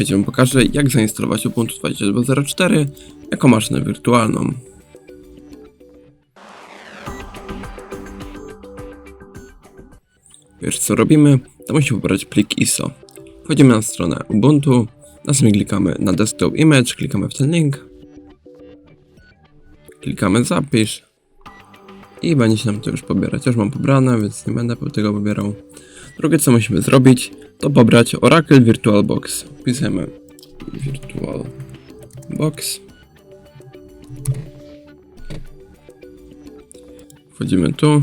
wiecie, wam pokażę jak zainstalować Ubuntu 22.04 jako maszynę wirtualną. Pierwsze co robimy, to musimy pobrać plik ISO. Wchodzimy na stronę Ubuntu, następnie klikamy na Desktop Image, klikamy w ten link, klikamy zapisz i będzie się nam to już pobierać. Już mam pobrane, więc nie będę tego pobierał. Drugie co musimy zrobić, to pobrać Oracle VirtualBox. Wpisujemy VirtualBox. Wchodzimy tu.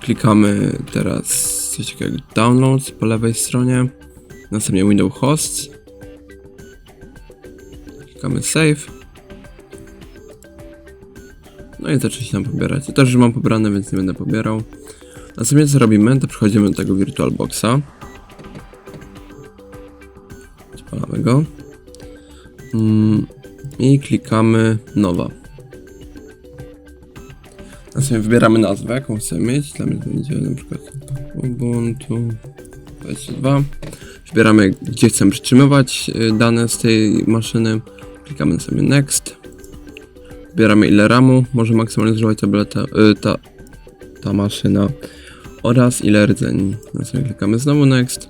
Klikamy teraz coś takiego jak Downloads po lewej stronie. Następnie Windows Hosts. Klikamy Save. No i zacznie się nam pobierać. Ja też już mam pobrane, więc nie będę pobierał. Następnie co robimy, to przechodzimy do tego VirtualBoxa. Odpalamy go. Mm, I klikamy nowa. Następnie wybieramy nazwę, jaką chcemy mieć. Dla mnie to będzie na przykład Ubuntu 22. Wybieramy, gdzie chcemy przytrzymywać y, dane z tej maszyny. Klikamy sobie Next. Wybieramy ile RAMu może maksymalnie zużywać tableta, y, ta, ta maszyna oraz ile rdzeni. Następnie klikamy znowu Next.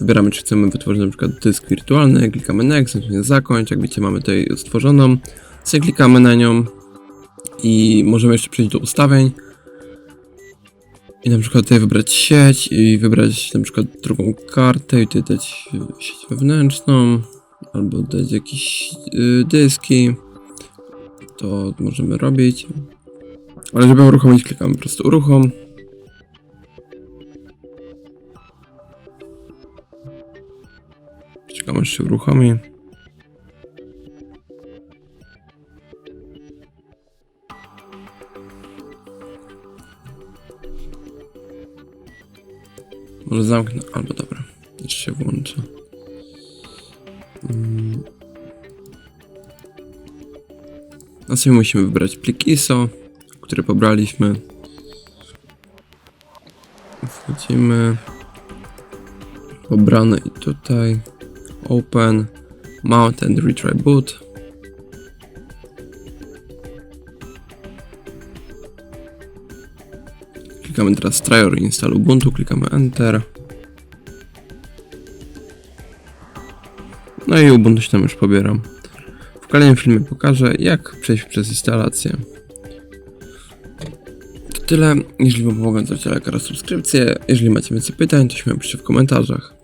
Wybieramy czy chcemy wytworzyć na przykład dysk wirtualny, klikamy Next, następnie zakończ, jak widzicie mamy tutaj stworzoną. Sobie klikamy na nią i możemy jeszcze przejść do ustawień. I na przykład tutaj wybrać sieć i wybrać na przykład drugą kartę i tutaj dać sieć wewnętrzną albo dać jakieś y, dyski. To możemy robić. Ale żeby uruchomić klikamy po prostu uruchom. Aż się uruchomi. Może zamknę, albo dobra, jeszcze się włączę. Mm. Następnie musimy wybrać plik ISO, który pobraliśmy. Wchodzimy. Pobrane i tutaj. Open. Mount and retry boot. Klikamy teraz try or install Ubuntu, klikamy Enter. No i Ubuntu się tam już pobieram. W kolejnym filmie pokażę, jak przejść przez instalację. To tyle. Jeżeli Wam pomogłem, to lajka oraz subskrypcję. Jeżeli macie więcej pytań, to śmiało piszcie w komentarzach.